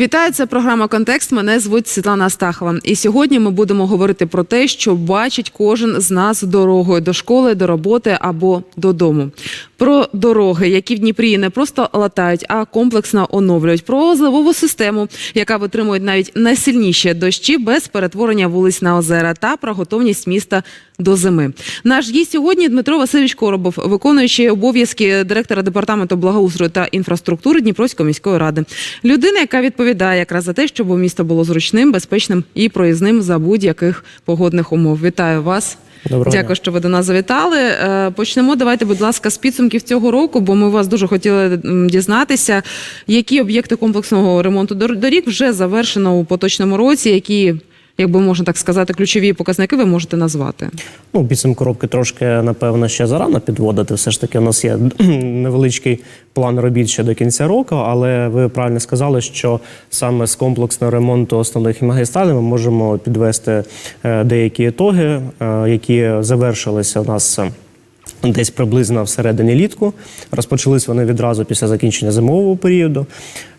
Вітаю, це програма Контекст. Мене звуть Світлана Астахова. І сьогодні ми будемо говорити про те, що бачить кожен з нас дорогою до школи, до роботи або додому. Про дороги, які в Дніпрі не просто латають, а комплексно оновлюють. Про зливову систему, яка витримує навіть найсильніші дощі без перетворення вулиць на озера, та про готовність міста до зими. Наш гість сьогодні Дмитро Васильович Коробов, виконуючий обов'язки директора департаменту благоустрою та інфраструктури Дніпровської міської ради. Людина, яка відповідає якраз за те, щоб місто було зручним, безпечним і проїзним за будь-яких погодних умов. Вітаю вас. Доброго Дякую, що ви до нас завітали. Е, Почнемо. Давайте, будь ласка, з підсумків цього року, бо ми вас дуже хотіли дізнатися, які об'єкти комплексного ремонту дор- доріг вже завершено у поточному році, які, якби можна так сказати, ключові показники ви можете назвати. Ну, підсумку коробки трошки, напевно, ще зарано підводити. Все ж таки, у нас є невеличкий план робіт ще до кінця року, але ви правильно сказали, що саме з комплексного ремонту основних магістралей ми можемо підвести е, деякі ітоги, е, які завершилися у нас. Десь приблизно всередині літку. Розпочались вони відразу після закінчення зимового періоду.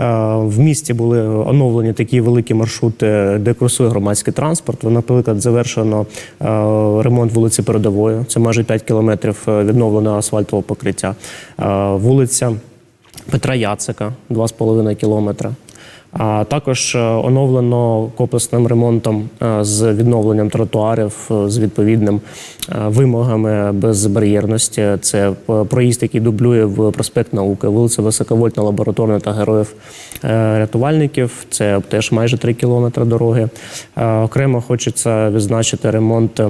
Е, В місті були оновлені такі великі маршрути, де курсує громадський транспорт. Наприклад, завершено е, ремонт вулиці Передової. Це майже 5 кілометрів е, відновленого асфальтового покриття. Вулиця Петра Яцика 2,5 кілометра. А також е, оновлено комплексним ремонтом е, з відновленням тротуарів е, з відповідним вимогами безбар'єрності. Це проїзд, який дублює в проспект науки, вулиця Високовольтна, лабораторна та героїв рятувальників. Це теж майже 3 кілометри дороги. Окремо хочеться відзначити ремонт.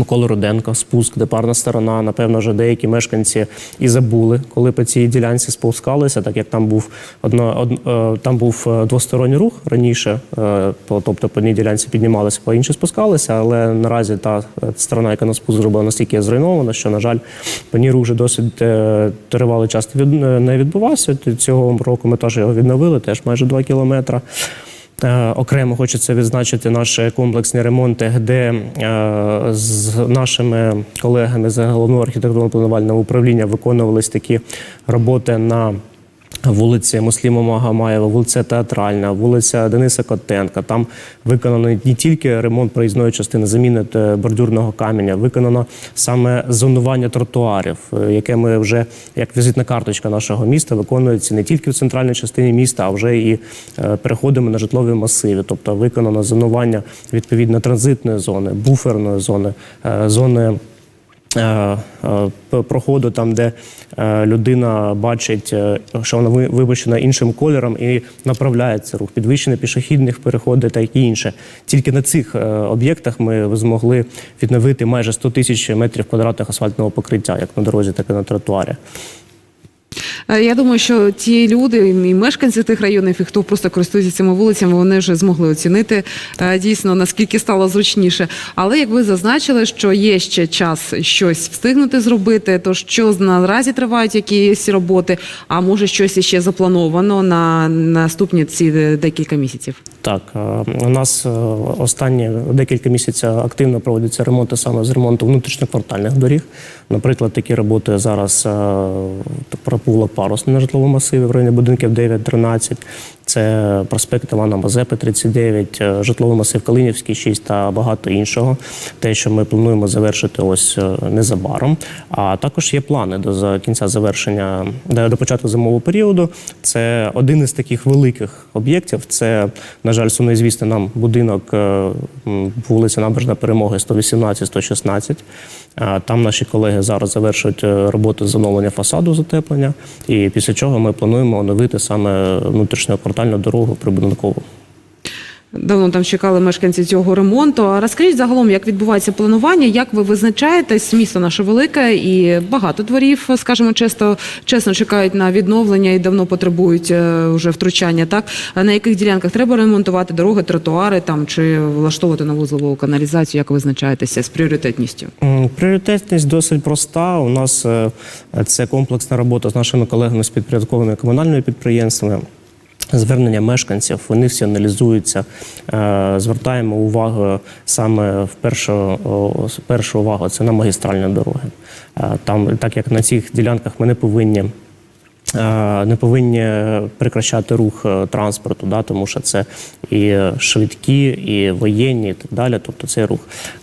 Миколи Руденко, спуск, де парна сторона. Напевно, вже деякі мешканці і забули, коли по цій ділянці спускалися, так як там був одно, од, е, там був е, двосторонній рух раніше, е, тобто по одній ділянці піднімалися, по іншій спускалися. Але наразі та сторона, яка на спуск зробила, настільки зруйнована, що, на жаль, по ній рух вже досить тривалий час від, не відбувався. Цього року ми теж його відновили, теж майже 2 кілометри. Е, Окремо хочеться відзначити наші комплексні ремонти, де е, з нашими колегами з головного архітектурно-планувального управління виконувались такі роботи на вулиці Мусліма Магомаєва, вулиця Театральна, вулиця Дениса Котенка. Там виконано не тільки ремонт проїзної частини, заміни е, бордюрного каменя, виконано саме зонування тротуарів, е, яке ми вже як візитна карточка нашого міста виконується не тільки в центральній частині міста, а вже і е, переходимо на житлові масиви. Тобто виконано зонування відповідно транзитної зони, буферної зони, зони. Е, е, Проходу там, де е, людина бачить, що вона ви- вибачена іншим кольором і направляється рух, підвищення пішохідних переходів та і інше. Тільки на цих об'єктах ми змогли відновити майже 100 тисяч метрів квадратних асфальтного покриття, як на дорозі, так і на тротуарі. Е, Я думаю, що ті люди і мешканці тих районів, і хто просто користується цими вулицями, вони вже змогли оцінити е, дійсно наскільки стало зручніше. Але як ви зазначили, що є ще час щось встигнути зробити, то що наразі тривають якісь роботи, а може щось іще заплановано на наступні ці декілька місяців. Так, е, у нас е, останні декілька місяців активно проводяться ремонти саме з ремонту внутрішньоквартальних доріг. Наприклад, такі роботи зараз е, пропулок парусний на житловому масиві в районі будинків 9-13. Це проспект Івана Мазепи, 39, е, житловий масив Калинівський, 6 та багато іншого. Те, що ми плануємо завершити ось е, незабаром. А також є плани до кінця завершення до, початку зимового періоду. Це один із таких великих об'єктів. Це, на жаль, сумнозвісний нам будинок е, вулиця Набережна Перемоги 118-116. Там наші колеги зараз завершують роботу з оновлення фасаду затеплення, і після чого ми плануємо оновити саме внутрішньоквартальну дорогу прибудинкову. Давно там чекали мешканці цього ремонту. А розкажіть загалом, як відбувається планування, як ви визначаєтесь? Місто наше велике і багато дворів, скажімо, чесно, чесно чекають на відновлення і давно потребують е, вже втручання. Так на яких ділянках треба ремонтувати дороги, тротуари там чи влаштовувати нову зливову каналізацію? Як визначаєтеся з пріоритетністю? Пріоритетність досить проста. У нас е, це комплексна робота з нашими колегами з підпорядкованими комунальними підприємствами. Звернення мешканців вони всі аналізуються. Е, Звертаємо увагу саме в першу, першу увагу це на магістральні дороги. Е, Там, так як на цих ділянках ми не повинні не повинні прекращати рух е, транспорту, да, тому що це і швидкі, і воєнні, і так далі. Тобто цей рух.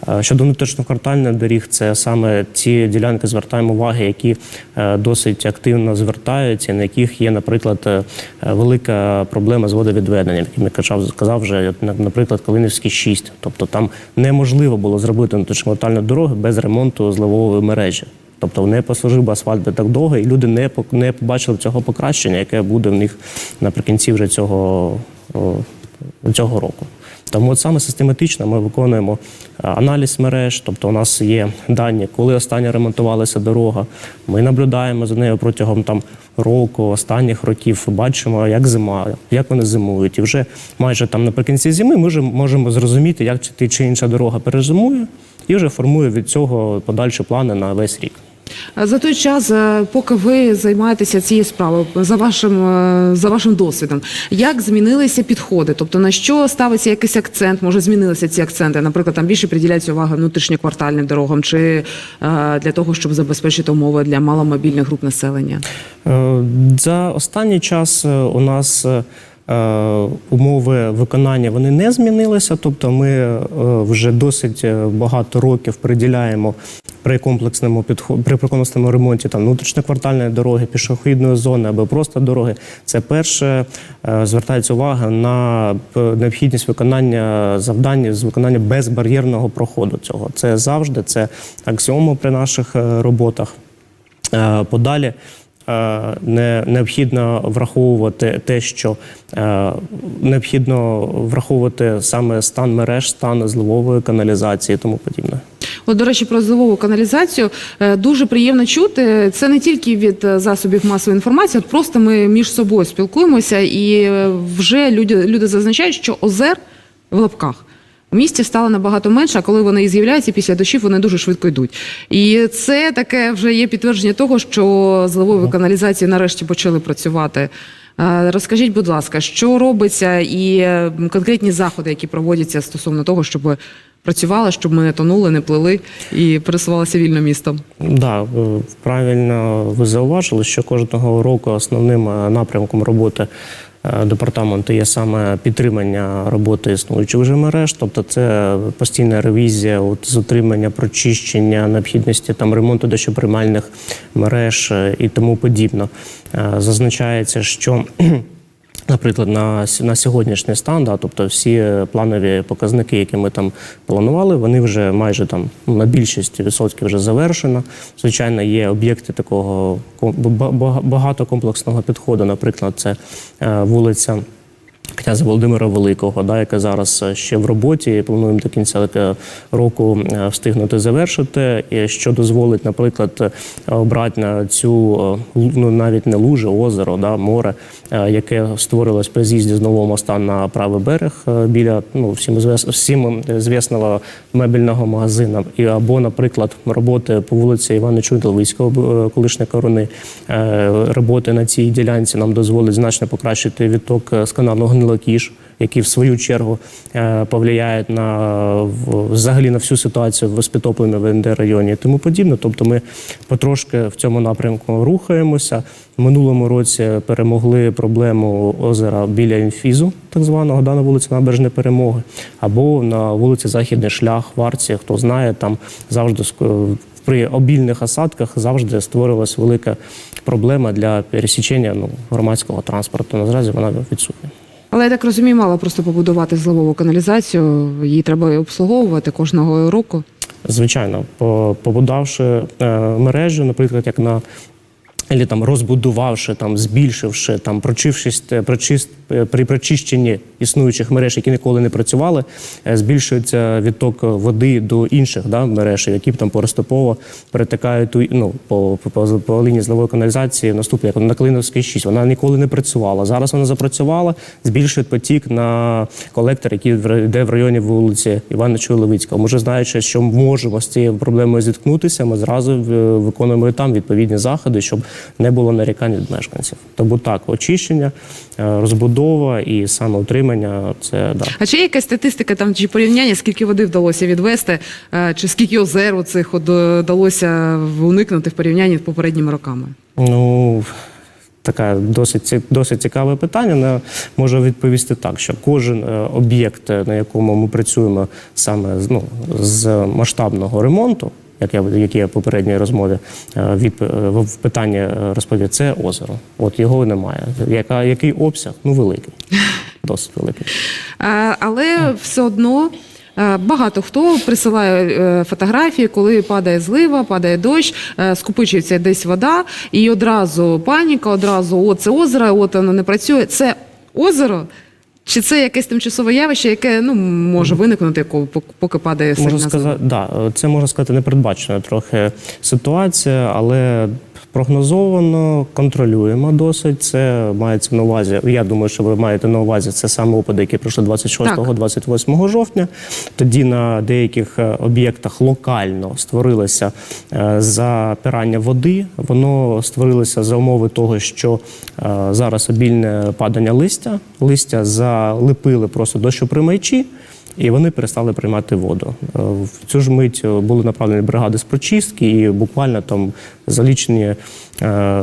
Е, Щодо внутрішньоквартальних доріг, це саме ті ділянки звертаємо уваги, які е, досить активно звертаються, на яких є, наприклад, е, велика проблема з водовідведенням, яким я казав, сказав вже, на- наприклад, Калинівський 6. Тобто там неможливо було зробити внутрішньоквартальну дорогу без ремонту зливової мережі. Тобто не послужив би асфальт би так довго, і люди не не побачили цього покращення, яке буде в них наприкінці вже цього, цього року. Тому от саме систематично ми виконуємо аналіз мереж, тобто у нас є дані, коли останнє ремонтувалася дорога. Ми наблюдаємо за нею протягом там року, останніх років, бачимо, як зима, як вони зимують. І вже майже там наприкінці зими ми вже можемо зрозуміти, як ти чи інша дорога перезимує, і вже формує від цього подальші плани на весь рік. За той час, поки ви займаєтеся цією справою, за вашим е, за вашим досвідом, як змінилися підходи? Тобто на що ставиться якийсь акцент? Може, змінилися ці акценти? Наприклад, там більше приділяється увага внутрішньоквартальним дорогам, чи е, для того, щоб забезпечити умови для маломобільних груп населення? Е, За останній час у нас умови виконання вони не змінилися. Тобто, ми вже досить багато років приділяємо при комплексному підхо- при комплексному ремонті там внутрішньоквартальної дороги, пішохідної зони або просто дороги. Це перше е, звертається увага на е, необхідність виконання завдань з виконання безбар'єрного проходу. Цього це завжди це аксіома при наших е, роботах. Подалі не необхідно враховувати те, що необхідно враховувати саме стан мереж, стан зливової каналізації і тому подібне. От, до речі, про зливову каналізацію е, дуже приємно чути. Це не тільки від е, засобів масової інформації, от просто ми між собою спілкуємося, і е, вже люди, люди зазначають, що озер в лапках. В місті стало набагато менше, а коли вони і з'являються після дощів, вони дуже швидко йдуть. І це таке вже є підтвердження того, що зливові каналізації нарешті почали працювати. Розкажіть, будь ласка, що робиться, і конкретні заходи, які проводяться стосовно того, щоб працювала, щоб ми не тонули, не плили і пересувалися вільно містом. Да, правильно ви зауважили, що кожного року основним е, напрямком роботи е, департаменту є саме підтримання роботи існуючих вже мереж, тобто це постійна ревізія, от, з утримання, прочищення, необхідності там ремонту дощоприймальних мереж е, і тому подібно. Зазначається, що Наприклад, на, на сьогоднішній стан, да, тобто всі планові показники, які ми там планували, вони вже майже там ну, на більшість відсотків вже завершено. Звичайно, є об'єкти такого ком- ба- ба- багатокомплексного підходу. Наприклад, це е, вулиця. Князя Володимира Великого, да, яка зараз е, ще в роботі, плануємо до кінця е, року е, встигнути завершити, що дозволить, наприклад, обрати на цю ну навіть не луже, озеро, да, море, яке створилось при з'їзді з нового моста на правий берег біля ну всім звес- всім звісного мебельного магазину, і або, наприклад, роботи по вулиці Івана Чудовицького, колишньої корони, роботи на цій ділянці нам дозволить значно покращити відток з каналу Гнилокіш, який в свою чергу е, повлияє на взагалі на всю ситуацію в Спитополі в НД районі і тому подібне. Тобто ми потрошки в цьому напрямку рухаємося. Минулому році перемогли проблему озера біля інфізу, так званого да, на вулиці Набережної Перемоги, або на вулиці Західний шлях в Арці. Хто знає, там завжди при обільних осадках завжди створилась велика проблема для пересічення ну, громадського транспорту. Наразі вона відсутня. Але я так розумію, мала просто побудувати зливову каналізацію. Її треба обслуговувати кожного року. Звичайно, побудавши е, мережу, наприклад, як на Або там розбудувавши, там збільшивши, там прочившись, е, прочист, е, при прочищенні існуючих мереж, які ніколи не працювали, е, збільшується відток води до інших да, мереж, які там поступово перетикають ну, по, по, по, лінії зливової каналізації. Наступне, як на Клиновській 6. Вона ніколи не працювала. Зараз вона запрацювала, збільшує потік на колектор, який йде в районі вулиці Івана Чуйловицького. Ми вже знаючи, що можемо з цією проблемою зіткнутися, ми зразу виконуємо і там відповідні заходи, щоб не було нарікань від мешканців. Тому так, очищення, е, розбудова і саме утримання це да. А чи є якась статистика там чи порівняння, скільки води вдалося відвести, е, чи скільки озер у цих е, вдалося уникнути в порівнянні з попередніми роками? Ну таке досить досить цікаве питання. Не можу відповісти так, що кожен об'єкт, на якому ми працюємо саме ну, з масштабного ремонту. Як я який я в попередній розмові е, від е, в питанні е, розповів, це озеро. От його немає. Яка який обсяг? Ну великий, досить великий. Е, Але все одно е, багато хто присилає е, фотографії, коли падає злива, падає дощ, е, скупичується десь вода, і одразу паніка, одразу о, це озеро, от воно не працює. Це озеро. Чи це якесь тимчасове явище, яке ну може виникнути, поки падає Можна сказати, да, це можна сказати непередбачена трохи ситуація, але прогнозовано контролюємо досить. Це мається на увазі. Я думаю, що ви маєте на увазі це саме опади, які пройшли 26-28 жовтня. Тоді на деяких е, об'єктах локально створилося е, запирання води. Воно створилося за умови того, що е, зараз обільне падання листя. Листя залипили просто дощоприймачі. І вони перестали приймати воду. Е, В цю ж мить е, були направлені бригади з прочистки, і буквально там за лічені, е,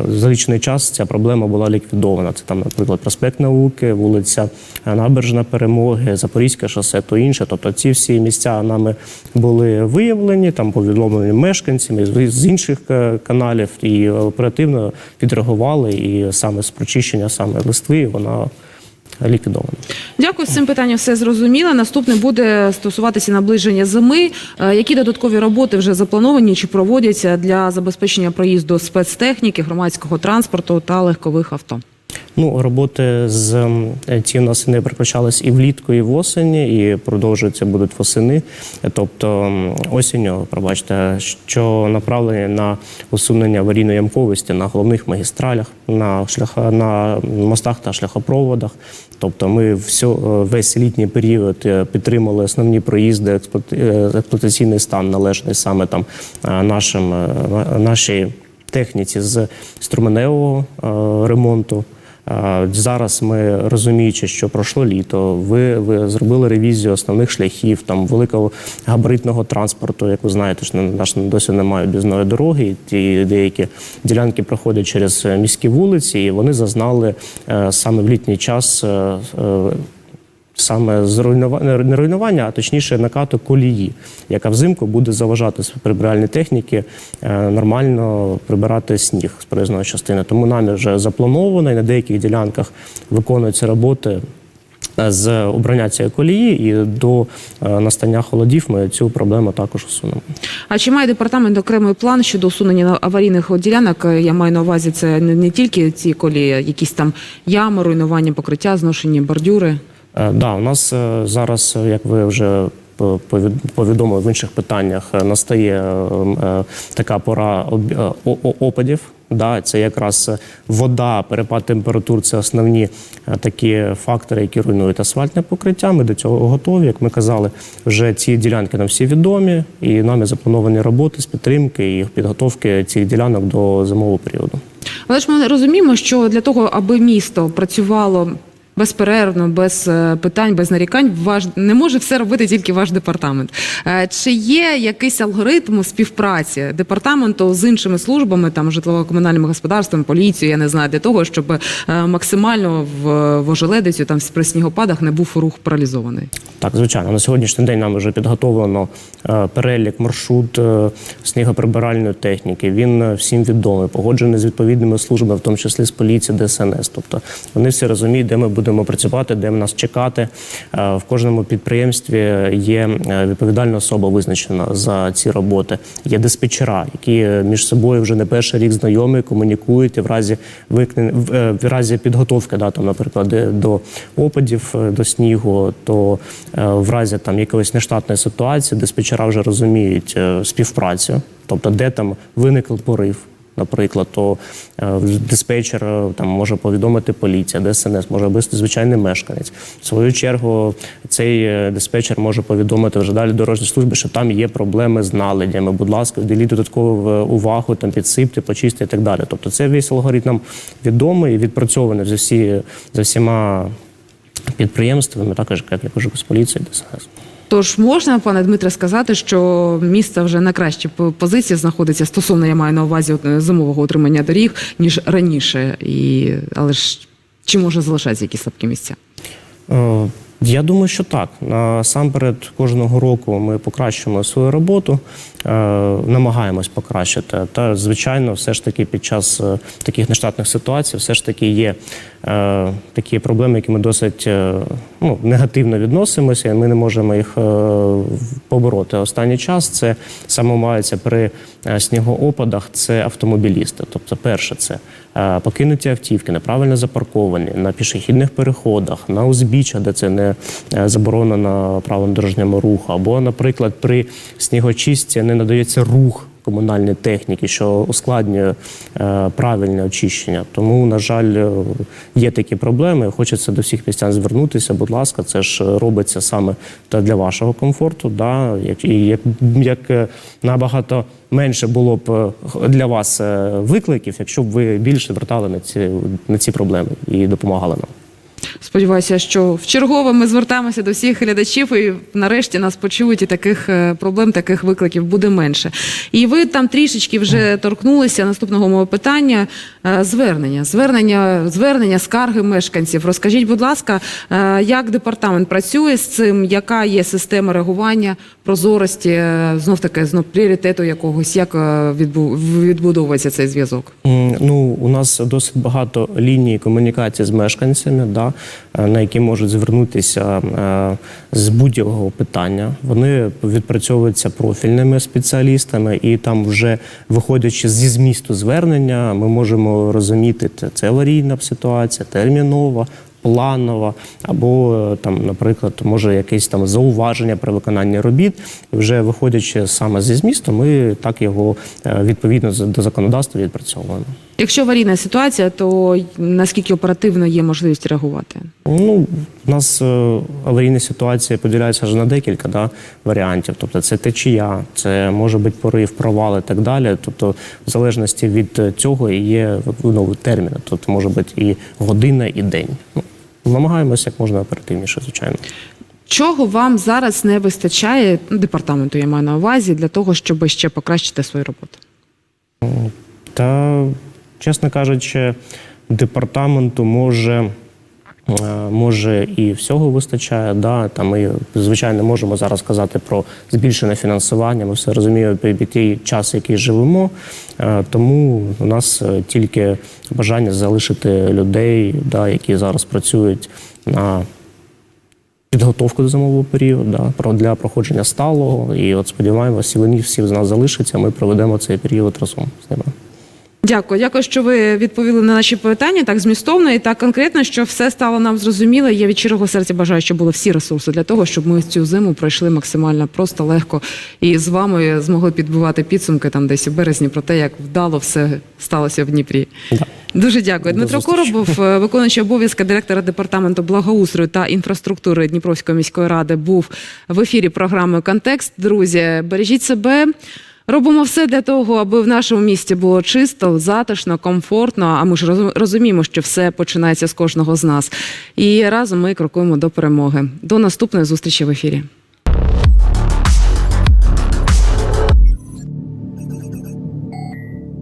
за лічений час ця проблема була ліквідована. Це там, наприклад, проспект науки, вулиця Набережна Перемоги, Запорізьке шосе, то інше. Тобто ці всі місця нами були виявлені, там повідомлені мешканцями з- інших каналів, і оперативно відреагували. І саме з прочищення саме листви вона ліквідована. Дякую, з цим питанням все зрозуміло. Наступне буде стосуватися наближення зими. Е, Які додаткові роботи вже заплановані чи проводяться для забезпечення проїзду спецтехніки, громадського транспорту та легкових авто? Ну, роботи з ці у нас і влітку, і восені, і продовжуються будуть восени. Тобто осінню, пробачте, що направлені на усунення аварійної ямковості на головних магістралях, на шляха на мостах та шляхопроводах. Тобто, ми всю, е, весь літній період е, підтримали основні проїзди, е, експлуатаційний стан належний саме там е, нашим е, нашій техніці з струменевого е, ремонту. Е, Зараз ми розуміючи, що пройшло літо, ви, ви зробили ревізію основних шляхів, там великого габаритного транспорту. Як ви знаєте, що наш досі немає об'їзної дороги. Ті деякі ділянки проходять через е, міські вулиці, і вони зазнали е, саме в літній час. Саме зруйнування не руйнування, а точніше накату колії, яка взимку буде заважати прибиральні техніки е, нормально прибирати сніг з проїзної частини. Тому нами вже заплановано і на деяких ділянках виконуються роботи е, з обрання цієї колії, і до е, настання холодів ми цю проблему також усунемо. А чи має департамент окремий план щодо усунення аварійних ділянок? Я маю на увазі це не тільки ці колії, якісь там ями, руйнування покриття, зношені бордюри. Е, Да, у нас е, зараз, е, як ви вже повідомили в інших питаннях, настає така пора опадів. Да, це якраз вода, перепад температур це основні такі фактори, які руйнують асфальтне покриття. Ми до цього готові. Як ми казали, вже ці ділянки нам всі відомі, і нами заплановані роботи з підтримки і підготовки цих ділянок до зимового періоду. Але ж ми розуміємо, що для того, аби місто працювало безперервно, без е, питань, без нарікань, ваш не може все робити тільки ваш департамент. Е, Чи є якийсь алгоритм співпраці департаменту з іншими службами, там житлово-комунальними господарствами, поліцією, я не знаю, для того, щоб е, максимально в, в ожеледицю там при снігопадах не був рух паралізований? Так, звичайно, на сьогоднішній день нам вже підготовлено перелік маршрут снігоприбиральної техніки. Він всім відомий, погоджений з відповідними службами, в тому числі з поліції, ДСНС. Тобто вони всі розуміють, де ми будемо працювати, де нас чекати. Е, В кожному підприємстві є е, відповідальна особа визначена за ці роботи. Є диспетчера, які е, між собою вже не перший рік знайомі, комунікують і в разі в, разі підготовки, да, там, наприклад, до опадів, до снігу, то в разі там якоїсь нештатної ситуації диспетчера вже розуміють співпрацю, тобто де там виник порив. Наприклад, то е, диспетчер е, там може повідомити поліція, ДСНС, може бути звичайний мешканець. В свою чергу цей е, диспетчер може повідомити вже далі дорожній службі, що там є проблеми з наладями. Будь ласка, вділіть додаткову увагу, там підсипте, почистите і так далі. Тобто, це весь алгоритм відомий відпрацьований за всі за всіма підприємствами, також як я кажу з поліцією, ДСНС. Тож можна, пане Дмитре, сказати, що місто вже на кращій по- позиції знаходиться стосовно, я маю на увазі е, зимового отримання доріг, ніж раніше. І, але ж чи може залишатися якісь слабкі місця? Е, Я думаю, що так. Насамперед, кожного року ми покращуємо свою роботу, намагаємось покращити. Та звичайно, все ж таки під час е, таких нештатних ситуацій, все ж таки є е, такі проблеми, які ми досить е, ну, негативно відносимося, і ми не можемо їх е, побороти. Останній час це саме мається при е, снігоопадах. Це автомобілісти. Тобто, перше, це е, покинуті автівки, неправильно запарковані на пішохідних переходах, на узбіччя, де це не е, заборонено правилам дорожнього руху, або, наприклад, при снігочистці не надається рух комунальної техніки, що ускладнює е, правильне очищення. Тому, на жаль, е, є такі проблеми. Хочеться до всіх містян звернутися. Будь ласка, це ж робиться саме та для вашого комфорту. Да? І як, як е, набагато менше було б для вас викликів, якщо б ви більше звертали на ці, на ці проблеми і допомагали нам. Сподіваюся, що в чергове ми звертаємося до всіх глядачів і нарешті нас почують і таких е, проблем, таких викликів буде менше. І ви там трішечки вже торкнулися наступного мого питання. е, Звернення, звернення, звернення, скарги мешканців. Розкажіть, будь ласка, е, як департамент працює з цим? Яка є система реагування, прозорості, знов таки знов пріоритету якогось? Як відбудовується цей зв'язок? Ну, у нас досить багато ліній комунікації з мешканцями, да, е, на які можуть звернутися е, з будь-якого питання. Вони відпрацьовуються профільними спеціалістами, і там, вже виходячи зі змісту звернення, ми можемо розуміти, це, це аварійна ситуація, термінова. Планова, або е, там, наприклад, може якесь там зауваження при виконанні робіт. І вже виходячи саме зі змісту, ми так його е, відповідно до законодавства відпрацьовуємо. Якщо аварійна ситуація, то наскільки оперативно є можливість реагувати? Ну, у нас е, аварійні ситуації поділяються аж на декілька да, варіантів. Тобто це течія, це може бути порив, провал і так далі. Тобто, в залежності від цього і є ну, терміни. Тобто може бути і година, і день. Ну, намагаємося як можна оперативніше, звичайно. Чого вам зараз не вистачає департаменту? Я маю на увазі для того, щоб ще покращити свою роботу? Та, чесно кажучи, департаменту може. Е, Може і всього вистачає, да там ми звичайно можемо зараз казати про збільшене фінансування. Ми все розуміємо під той час, який живемо. Е, Тому у нас е, тільки бажання залишити людей, да, які зараз працюють на підготовку до зимового періоду, да, для проходження сталого. І от сподіваємося, вони всі з нас залишаться. Ми проведемо цей період разом з ними. Дякую, дякую, що ви відповіли на наші питання так змістовно і так конкретно, що все стало нам зрозуміло. Я від щирого серця бажаю, щоб були всі ресурси для того, щоб ми цю зиму пройшли максимально просто легко і з вами змогли підбивати підсумки там десь у березні про те, як вдало все сталося в Дніпрі. Дуже дякую. До Дмитро зустрічі. Коробов, е, виконуючий обов'язки директора департаменту благоустрою та інфраструктури Дніпровської міської ради, був в ефірі програми Контекст. Друзі, бережіть себе. Робимо все для того, аби в нашому місті було чисто, затишно, комфортно. А ми ж розум- розуміємо, що все починається з кожного з нас. І разом ми крокуємо до перемоги. До наступної зустрічі в ефірі.